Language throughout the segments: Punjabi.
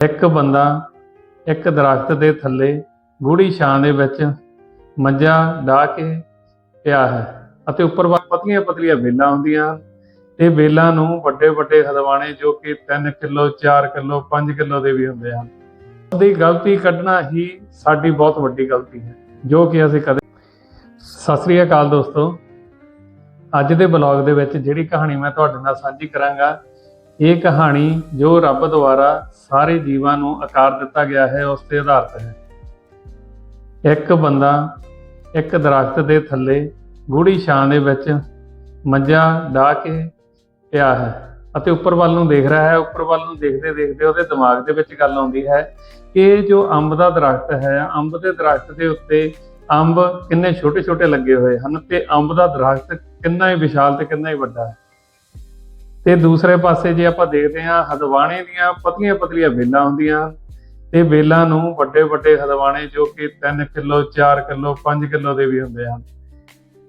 ਇੱਕ ਬੰਦਾ ਇੱਕ ਦਰਖਤ ਦੇ ਥੱਲੇ ਗੂੜੀ ਛਾਂ ਦੇ ਵਿੱਚ ਮੰਜਾ ਢਾ ਕੇ ਪਿਆ ਹੈ ਅਤੇ ਉੱਪਰ ਪਤਲੀਆਂ ਪਤਲੀਆਂ ਵੇਲਾਂ ਹੁੰਦੀਆਂ ਹਨ ਤੇ ਵੇਲਾਂ ਨੂੰ ਵੱਡੇ ਵੱਡੇ ਹਦਵਾਣੇ ਜੋ ਕਿ 3 ਕਿਲੋ 4 ਕਿਲੋ 5 ਕਿਲੋ ਦੇ ਵੀ ਹੁੰਦੇ ਹਨ। ਉਹਦੀ ਗਲਤੀ ਕੱਢਣਾ ਹੀ ਸਾਡੀ ਬਹੁਤ ਵੱਡੀ ਗਲਤੀ ਹੈ, ਜੋ ਕਿ ਅਸੀਂ ਕਦੇ ਸਤਿ ਸ੍ਰੀ ਅਕਾਲ ਦੋਸਤੋ। ਅੱਜ ਦੇ ਬਲੌਗ ਦੇ ਵਿੱਚ ਜਿਹੜੀ ਕਹਾਣੀ ਮੈਂ ਤੁਹਾਡੇ ਨਾਲ ਸਾਂਝੀ ਕਰਾਂਗਾ ਇਹ ਕਹਾਣੀ ਜੋ ਰੱਬ ਦੁਆਰਾ ਸਾਰੇ ਜੀਵਾਂ ਨੂੰ ਆਕਾਰ ਦਿੱਤਾ ਗਿਆ ਹੈ, ਉਸ ਤੇ ਆਧਾਰਿਤ ਹੈ। ਇੱਕ ਬੰਦਾ ਇੱਕ ਦਰਖਤ ਦੇ ਥੱਲੇ ਗੂੜੀ ਛਾਂ ਦੇ ਵਿੱਚ ਮੰਜਾ ਢਾ ਕੇ ਪਿਆ ਹੈ ਅਤੇ ਉੱਪਰ ਵੱਲ ਨੂੰ ਦੇਖ ਰਿਹਾ ਹੈ। ਉੱਪਰ ਵੱਲ ਨੂੰ ਦੇਖਦੇ ਦੇਖਦੇ ਉਹਦੇ ਦਿਮਾਗ ਦੇ ਵਿੱਚ ਗੱਲ ਆਉਂਦੀ ਹੈ ਕਿ ਜੋ ਅੰਬ ਦਾ ਦਰਖਤ ਹੈ, ਅੰਬ ਦੇ ਦਰਖਤ ਦੇ ਉੱਤੇ ਅੰਬ ਕਿੰਨੇ ਛੋਟੇ ਛੋਟੇ ਲੱਗੇ ਹੋਏ ਹਨ ਤੇ ਅੰਬ ਦਾ ਦਰਖਤ ਕਿੰਨਾ ਹੀ ਵਿਸ਼ਾਲ ਤੇ ਕਿੰਨਾ ਹੀ ਵੱਡਾ ਹੈ। ਤੇ ਦੂਸਰੇ ਪਾਸੇ ਜੇ ਆਪਾਂ ਦੇਖਦੇ ਹਾਂ, ਹਦਵਾਣੇ ਦੀਆਂ ਪਤਲੀਆਂ ਪਤਲੀਆਂ ਵੇਲਾਂ ਹੁੰਦੀਆਂ। ਹਨ ਤੇ ਵੇਲਾਂ ਨੂੰ ਵੱਡੇ ਵੱਡੇ ਹਦਵਾਣੇ ਜੋ ਕਿ 3 ਕਿਲੋ 4 ਕਿਲੋ 5 ਕਿਲੋ ਦੇ ਵੀ ਹੁੰਦੇ ਹਨ।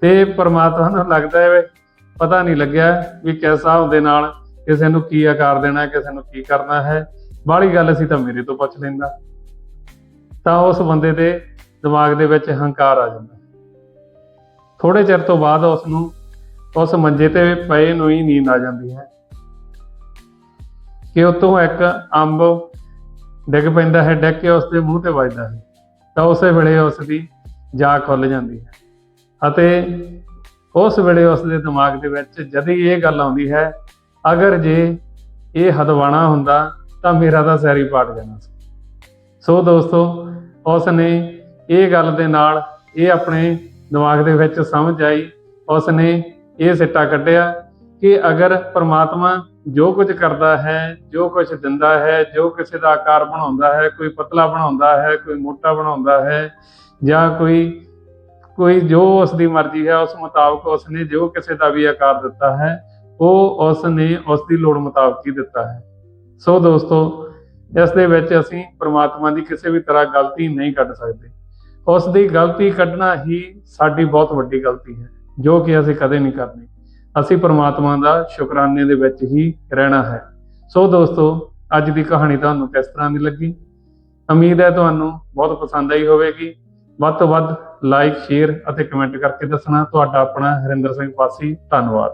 ਤੇ ਪਰਮਾਤਮਾ ਨੂੰ ਲੱਗਦਾ ਹੈ ਪਤਾ ਨਹੀਂ ਲੱਗਿਆ ਵੀ ਕਿਸ ਹਿਸਾਬ ਦੇ ਨਾਲ ਕਿਸੇ ਨੂੰ ਕੀ ਆਕਾਰ ਦੇਣਾ, ਕਿਸੇ ਨੂੰ ਕੀ ਕਰਨਾ ਹੈ। ਬਾਹਲੀ ਗੱਲ ਅਸੀਂ ਤਾਂ ਮੇਰੇ ਤੋਂ ਪੁੱਛ ਲੈਂਦਾ। ਤਾਂ ਉਸ ਬੰਦੇ ਦੇ ਦਿਮਾਗ ਦੇ ਵਿੱਚ ਹੰਕਾਰ ਆ ਜਾਂਦਾ ਥੋੜੇ ਚਿਰ ਤੋਂ ਬਾਅਦ ਉਸ ਨੂੰ ਉਸ ਮੰਜੇ ਤੇ ਪਏ ਨੂੰ ਹੀ ਨੀਂਦ ਆ ਜਾਂਦੀ ਹੈ। ਕਿ ਉਤੋਂ ਇੱਕ ਅੰਬ ਡਿੱਗ ਪੈਂਦਾ ਹੈ, ਡਿੱਗ ਕੇ ਉਸ ਦੇ ਮੂੰਹ ਤੇ ਵੱਜਦਾ ਹੈ। ਤਾਂ ਉਸੇ ਵੇਲੇ ਉਸ ਦੀ ਜਾਗ ਖੁੱਲ ਜਾਂਦੀ ਹੈ ਅਤੇ ਉਸ ਵੇਲੇ ਉਸ ਦੇ ਦਿਮਾਗ ਦੇ ਵਿੱਚ ਜਦ ਇਹ ਗੱਲ ਆਉਂਦੀ ਹੈ, ਅਗਰ ਜੇ ਇਹ ਹਦਵਾਣਾ ਹੁੰਦਾ ਤਾਂ ਮੇਰਾ ਤਾਂ ਸੈਰੀ ਪਾਟ ਜਾਣਾ ਸੀ। ਸੋ ਦੋਸਤੋ ਉਸ ਨੇ ਇਹ ਗੱਲ ਦੇ ਨਾਲ ਇਹ ਆਪਣੇ ਦਿਮਾਗ ਦੇ ਵਿੱਚ ਸਮਝ ਆਈ ਉਸ ਨੇ ਇਹ ਸਿੱਟਾ ਕੱਢਿਆ ਕਿ ਅਗਰ ਪ੍ਰਮਾਤਮਾ ਜੋ ਕੁਝ ਕਰਦਾ ਹੈ, ਜੋ ਕੁਝ ਦਿੰਦਾ ਹੈ, ਜੋ ਕਿਸੇ ਦਾ ਆਕਾਰ ਬਣਾਉਂਦਾ ਹੈ, ਕੋਈ ਪਤਲਾ ਬਣਾਉਂਦਾ ਹੈ, ਕੋਈ ਮੋਟਾ ਬਣਾਉਂਦਾ ਹੈ, ਜਾਂ ਕੋਈ ਕੋਈ ਜੋ ਉਸ ਦੀ ਮਰਜ਼ੀ ਹੈ, ਉਸ ਮੁਤਾਬਕ ਉਸ ਨੇ ਜੋ ਕਿਸੇ ਦਾ ਵੀ ਆਕਾਰ ਦਿੱਤਾ ਹੈ, ਉਹ ਉਸ ਨੇ ਉਸ ਦੀ ਲੋੜ ਮੁਤਾਬਕ ਹੀ ਦਿੱਤਾ ਹੈ। ਸੋ ਦੋਸਤੋ, ਇਸ ਦੇ ਵਿੱਚ ਅਸੀਂ ਪ੍ਰਮਾਤਮਾ ਦੀ ਕਿਸੇ ਵੀ ਤਰ੍ਹਾਂ ਗਲਤੀ ਨਹੀਂ ਕੱਢ ਸਕਦੇ। ਉਸ ਦੀ ਗਲਤੀ ਕੱਢਣਾ ਹੀ ਸਾਡੀ ਬਹੁਤ ਵੱਡੀ ਗਲਤੀ ਹੈ। ਜੋ ਕਿ ਅਸੀਂ ਕਦੇ ਨਹੀਂ ਕਰਨੀ। ਅਸੀਂ ਪ੍ਰਮਾਤਮਾ ਦਾ ਸ਼ੁਕਰਾਨੇ ਦੇ ਵਿੱਚ ਹੀ ਰਹਿਣਾ ਹੈ। ਸੋ ਦੋਸਤੋ, ਅੱਜ ਦੀ ਕਹਾਣੀ ਤੁਹਾਨੂੰ ਕਿਸ ਤਰ੍ਹਾਂ ਦੀ ਲੱਗੀ? ਉਮੀਦ ਹੈ ਤੁਹਾਨੂੰ ਬਹੁਤ ਪਸੰਦ ਆਈ ਹੋਵੇਗੀ। ਵੱਧ ਤੋਂ ਵੱਧ ਲਾਈਕ, ਸ਼ੇਅਰ ਅਤੇ ਕਮੈਂਟ ਕਰਕੇ ਦੱਸਣਾ। ਤੁਹਾਡਾ ਆਪਣਾ ਹਰਿੰਦਰ ਸਿੰਘ ਪਾਸੀ ਧੰਨਵਾਦ।